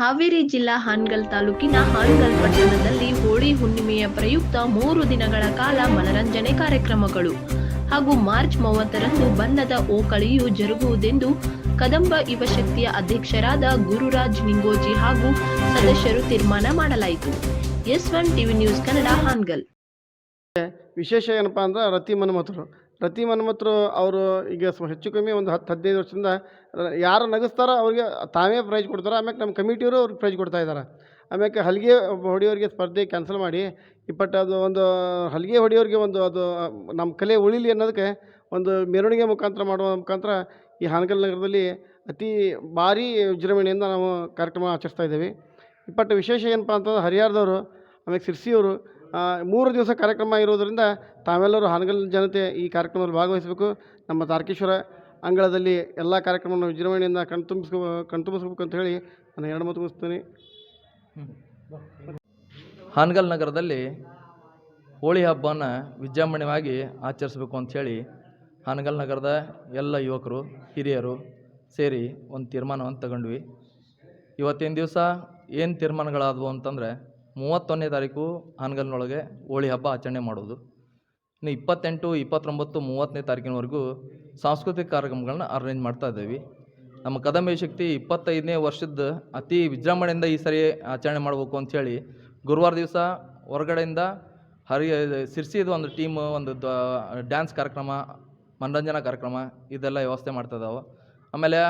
ಹಾವೇರಿ ಜಿಲ್ಲಾ ಹಾನಗಲ್ ತಾಲೂಕಿನ ಹಾನಗಲ್ ಪಟ್ಟಣದಲ್ಲಿ ಹೋಳಿ ಹುಣ್ಣಿಮೆಯ ಪ್ರಯುಕ್ತ ಮೂರು ದಿನಗಳ ಕಾಲ ಮನರಂಜನೆ ಕಾರ್ಯಕ್ರಮಗಳು. ಹಾಗೂ ಮಾರ್ಚ್ ಮೂವತ್ತರಂದು ಬಣ್ಣದ ಓಕಳಿಯು ಜರುಗುವುದೆಂದು ಕದಂಬ ಯುವಶಕ್ತಿಯ ಅಧ್ಯಕ್ಷರಾದ ಗುರುರಾಜ್ ನಿಂಗೋಜಿ ಹಾಗೂ ಸದಸ್ಯರು ತೀರ್ಮಾನ ಮಾಡಲಾಯಿತು. S one TV news Kannada Hangal. ವಿಶೇಷ ಏನಪ್ಪ ಅಂದ್ರೆ ರತಿ ಮನ್ಮಥರು. ರತಿ ಮನ್ಮತ್ರು ಅವರು ಈಗ ಸ್ವ- ಹೆಚ್ಚು ಕಮ್ಮಿ ಒಂದು ಹತ್ತು ಹದಿನೈದು ವರ್ಷದಿಂದ ಯಾರು ನಗಿಸ್ತಾರೋ ಅವ್ರಿಗೆ ತಾವೇ ಪ್ರೈಜ್ ಕೊಡ್ತಾರೆ. ಆಮ್ಯಾಕೆ ನಮ್ಮ ಕಮಿಟಿಯವರು ಅವ್ರಿಗೆ ಪ್ರೈಜ್ ಕೊಡ್ತಾ ಇದ್ದಾರೆ. ಆಮ್ಯಾಕೆ ಹಲಿಗೆ ಹೊಡೆಯೋರಿಗೆ ಸ್ಪರ್ಧೆ ಕ್ಯಾನ್ಸಲ್ ಮಾಡಿ, ಇಪ್ಪತ್ತು ಅದು ಒಂದು ಹಲಿಗೆ ಹೊಡೆಯೋರಿಗೆ ಒಂದು ಅದು ನಮ್ಮ ಕಲೆ ಉಳಿಲಿ ಅನ್ನೋದಕ್ಕೆ ಒಂದು ಮೆರವಣಿಗೆ ಮುಖಾಂತರ ಮಾಡುವ ಮುಖಾಂತರ ಈ ಹಾನಗಲ್ ನಗರದಲ್ಲಿ ಅತಿ ಭಾರಿ ವಿಜೃಂಭಣೆಯಿಂದ ನಾವು ಕಾರ್ಯಕ್ರಮ ಆಚರಿಸ್ತಾ ಇದ್ದೇವೆ. ಇಪ್ಪಟ್ಟು ವಿಶೇಷ ಏನಪ್ಪ ಅಂತಂದ್ರೆ ಹರಿಹರದವರು ಆಮೇಲೆ ಸಿರ್ಸಿಯವರು ಮೂರು ದಿವಸ ಕಾರ್ಯಕ್ರಮ ಇರೋದರಿಂದ ತಾವೆಲ್ಲರೂ ಹಾನಗಲ್ ಜನತೆ ಈ ಕಾರ್ಯಕ್ರಮದಲ್ಲಿ ಭಾಗವಹಿಸಬೇಕು. ನಮ್ಮ ತಾರಕೇಶ್ವರ ಅಂಗಳದಲ್ಲಿ ಎಲ್ಲ ಕಾರ್ಯಕ್ರಮವನ್ನು ವಿಜೃಂಭಣೆಯಿಂದ ಕಣ್ತುಂಬಿಸ್ಕೊ ಕಣ್ತುಂಬಿಸ್ಬೇಕು ಅಂತ ಹೇಳಿ ನಾನು ಎರಡು ಮಾತು ಮುಗಿಸ್ತೀನಿ. ಹಾನಗಲ್ ನಗರದಲ್ಲಿ ಹೋಳಿ ಹಬ್ಬನ ವಿಜೃಂಭಣೆಯಾಗಿ ಆಚರಿಸಬೇಕು ಅಂಥೇಳಿ ಹಾನಗಲ್ ನಗರದ ಎಲ್ಲ ಯುವಕರು, ಹಿರಿಯರು ಸೇರಿ ಒಂದು ತೀರ್ಮಾನವನ್ನು ತಗೊಂಡ್ವಿ. ಇವತ್ತಿನ ದಿವಸ ಏನು ತೀರ್ಮಾನಗಳಾದವು ಅಂತಂದರೆ ಮೂವತ್ತೊಂದನೇ ತಾರೀಕು ಹಾನಗಲ್ನೊಳಗೆ ಹೋಳಿ ಹಬ್ಬ ಆಚರಣೆ ಮಾಡೋದು. ಇನ್ನು ಇಪ್ಪತ್ತೆಂಟು, ಇಪ್ಪತ್ತೊಂಬತ್ತು, ಮೂವತ್ತನೇ ತಾರೀಕಿನವರೆಗೂ ಸಾಂಸ್ಕೃತಿಕ ಕಾರ್ಯಕ್ರಮಗಳನ್ನ ಅರೇಂಜ್ ಮಾಡ್ತಾ ಇದ್ದೀವಿ. ನಮ್ಮ ಕದಂಬಿ ಶಕ್ತಿ ಇಪ್ಪತ್ತೈದನೇ ವರ್ಷದ ಅತಿ ವಿಜೃಂಭಣೆಯಿಂದ ಈ ಸರಿ ಆಚರಣೆ ಮಾಡಬೇಕು ಅಂಥೇಳಿ ಗುರುವಾರ ದಿವಸ ಹೊರಗಡೆಯಿಂದ ಹರಿ, ಸಿರ್ಸಿದು ಒಂದು ಟೀಮ್ ಒಂದು ಡ್ಯಾನ್ಸ್ ಕಾರ್ಯಕ್ರಮ, ಮನರಂಜನಾ ಕಾರ್ಯಕ್ರಮ ಇದೆಲ್ಲ ವ್ಯವಸ್ಥೆ ಮಾಡ್ತಾ ಇದ್ದಾವೆ. ಆಮೇಲೆ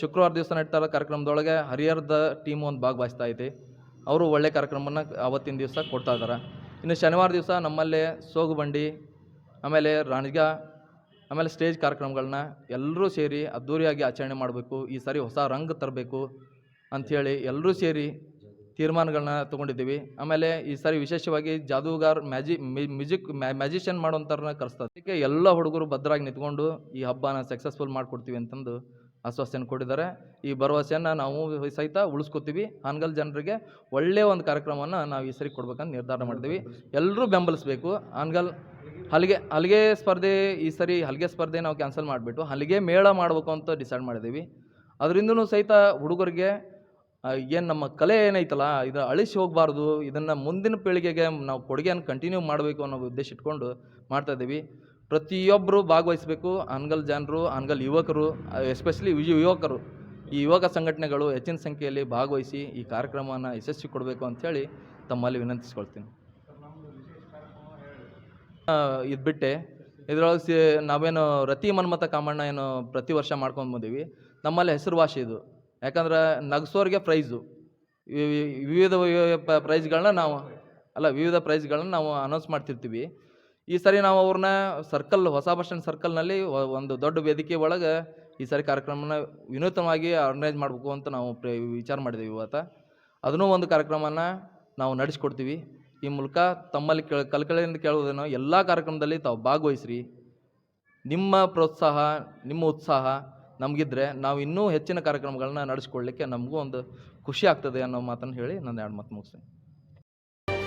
ಶುಕ್ರವಾರ ದಿವಸ ನಡೀತಾ ಇರೋ ಕಾರ್ಯಕ್ರಮದೊಳಗೆ ಹರಿಹರದ ಟೀಮ್ ಒಂದು ಭಾಗವಹಿಸ್ತಾ ಐತಿ. ಅವರು ಒಳ್ಳೆ ಕಾರ್ಯಕ್ರಮವನ್ನು ಅವತ್ತಿನ ದಿವಸ ಕೊಡ್ತಾ ಇದ್ದಾರೆ. ಇನ್ನು ಶನಿವಾರ ದಿವಸ ನಮ್ಮಲ್ಲೇ ಸೋಗುಬಂಡಿ ಆಮೇಲೆ ರಾಣಿಗ, ಆಮೇಲೆ ಸ್ಟೇಜ್ ಕಾರ್ಯಕ್ರಮಗಳನ್ನ ಎಲ್ಲರೂ ಸೇರಿ ಅದ್ದೂರಿಯಾಗಿ ಆಚರಣೆ ಮಾಡಬೇಕು, ಈ ಸಾರಿ ಹೊಸ ರಂಗ್ ತರಬೇಕು ಅಂಥೇಳಿ ಎಲ್ಲರೂ ಸೇರಿ ತೀರ್ಮಾನಗಳನ್ನ ತೊಗೊಂಡಿದ್ದೀವಿ. ಆಮೇಲೆ ಈ ಸಾರಿ ವಿಶೇಷವಾಗಿ ಜಾದೂಗಾರ್, ಮ್ಯಾಜಿ ಮ್ಯೂಸಿಕ್ ಮ್ಯಾಜಿಷಿಯನ್ ಮಾಡುವಂಥವ್ರನ್ನ ಕರೆಸ್ತಾರೆ ಅದಕ್ಕೆ ಎಲ್ಲ ಹುಡುಗರು ಭದ್ರಾಗಿ ನಿಂತ್ಕೊಂಡು ಈ ಹಬ್ಬನ ಸಕ್ಸಸ್ಫುಲ್ ಮಾಡಿಕೊಡ್ತೀವಿ ಅಂತಂದು ಆಶ್ವಾಸನೆ ಕೊಟ್ಟಿದ್ದಾರೆ. ಈ ಭರವಸೆಯನ್ನು ನಾವು ಸಹಿತ ಉಳಿಸ್ಕೊತೀವಿ. ಹಾನಗಲ್ ಜನರಿಗೆ ಒಳ್ಳೆಯ ಒಂದು ಕಾರ್ಯಕ್ರಮವನ್ನು ನಾವು ಈ ಸರಿ ಕೊಡ್ಬೇಕಂತ ನಿರ್ಧಾರ ಮಾಡ್ತೀವಿ ಎಲ್ಲರೂ ಬೆಂಬಲಿಸಬೇಕು. ಹಾನಗಲ್ ಹಲಿಗೆ ಹಲಿಗೆ ಸ್ಪರ್ಧೆ ಈ ಸರಿ ಹಲಿಗೆ ಸ್ಪರ್ಧೆ ನಾವು ಕ್ಯಾನ್ಸಲ್ ಮಾಡಿಬಿಟ್ಟು ಹಲಿಗೆ ಮೇಳ ಮಾಡಬೇಕು ಅಂತ ಡಿಸೈಡ್ ಮಾಡಿದ್ದೀವಿ. ಅದರಿಂದನೂ ಸಹಿತ ಹುಡುಗರಿಗೆ ಏನು ನಮ್ಮ ಕಲೆ ಏನೈತಲ್ಲ ಇದು ಅಳಿಸಿ ಹೋಗಬಾರ್ದು. ಇದನ್ನು ಮುಂದಿನ ಪೀಳಿಗೆಗೆ ನಾವು ಕೊಡುಗೆಯನ್ನು ಕಂಟಿನ್ಯೂ ಮಾಡಬೇಕು ಅನ್ನೋ ಉದ್ದೇಶ ಇಟ್ಕೊಂಡು ಮಾಡ್ತಾ ಇದ್ದೀವಿ. ಪ್ರತಿಯೊಬ್ಬರು ಭಾಗವಹಿಸಬೇಕು, ಅನ್ಗಲ್ ಜನರು, ಅನ್ಗಲ್ ಯುವಕರು, ಎಸ್ಪೆಷಲಿ ಯುವಕರು. ಈ ಯುವಕ ಸಂಘಟನೆಗಳು ಹೆಚ್ಚಿನ ಸಂಖ್ಯೆಯಲ್ಲಿ ಭಾಗವಹಿಸಿ ಈ ಕಾರ್ಯಕ್ರಮವನ್ನು ಯಶಸ್ವಿ ಕೊಡಬೇಕು ಅಂಥೇಳಿ ತಮ್ಮಲ್ಲಿ ವಿನಂತಿಸ್ಕೊಳ್ತೀನಿ. ಇದು ಬಿಟ್ಟೆ ಇದರೊಳಗೆ ಸಿ, ನಾವೇನು ರತಿ ಮನ್ಮತ ಕಾಮಣ್ಣ ಏನು ಪ್ರತಿ ವರ್ಷ ಮಾಡ್ಕೊಂಡು ಬಂದೀವಿ. ನಮ್ಮಲ್ಲಿ ಹೆಸರುವಾಸಿ ಇದು. ಯಾಕಂದ್ರೆ ನಗಸೋರಿಗೆ ಪ್ರೈಸು. ವಿವಿಧ ಪ್ರೈಸ್ಗಳನ್ನ ನಾವು, ಅಲ್ಲ ವಿವಿಧ ಪ್ರೈಸ್ಗಳನ್ನ ನಾವು ಅನೌನ್ಸ್ ಮಾಡ್ತಿರ್ತೀವಿ. ಈ ಸರಿ ನಾವು ಅವ್ರನ್ನ ಸರ್ಕಲ್ ಹೊಸ ಬಸ್ ಸ್ಟ್ಯಾಂಡ್ ಸರ್ಕಲ್ನಲ್ಲಿ ಒಂದು ದೊಡ್ಡ ವೇದಿಕೆ ಒಳಗೆ ಈ ಸರಿ ಕಾರ್ಯಕ್ರಮನ ವಿನೂತನವಾಗಿ ಆರ್ಗನೈಸ್ ಮಾಡಬೇಕು ಅಂತ ನಾವು ವಿಚಾರ ಮಾಡಿದ್ದೀವಿ ಇವತ್ತು. ಅದನ್ನೂ ಒಂದು ಕಾರ್ಯಕ್ರಮನ ನಾವು ನಡೆಸ್ಕೊಡ್ತೀವಿ. ಈ ಮೂಲಕ ತಮ್ಮಲ್ಲಿ ಕೇಳ, ಕಲ್ಕಳೆಯಿಂದ ಕೇಳುವುದನ್ನು ಎಲ್ಲ ಕಾರ್ಯಕ್ರಮದಲ್ಲಿ ತಾವು ಭಾಗವಹಿಸ್ರಿ. ನಿಮ್ಮ ಪ್ರೋತ್ಸಾಹ, ನಿಮ್ಮ ಉತ್ಸಾಹ ನಮಗಿದ್ರೆ ನಾವು ಇನ್ನೂ ಹೆಚ್ಚಿನ ಕಾರ್ಯಕ್ರಮಗಳನ್ನ ನಡೆಸ್ಕೊಳ್ಳಿಕ್ಕೆ ನಮಗೂ ಒಂದು ಖುಷಿ ಆಗ್ತದೆ ಅನ್ನೋ ಮಾತನ್ನು ಹೇಳಿ ನನ್ನ ಎರಡು ಮಾತು ಮುಗಿಸ್ತೀನಿ.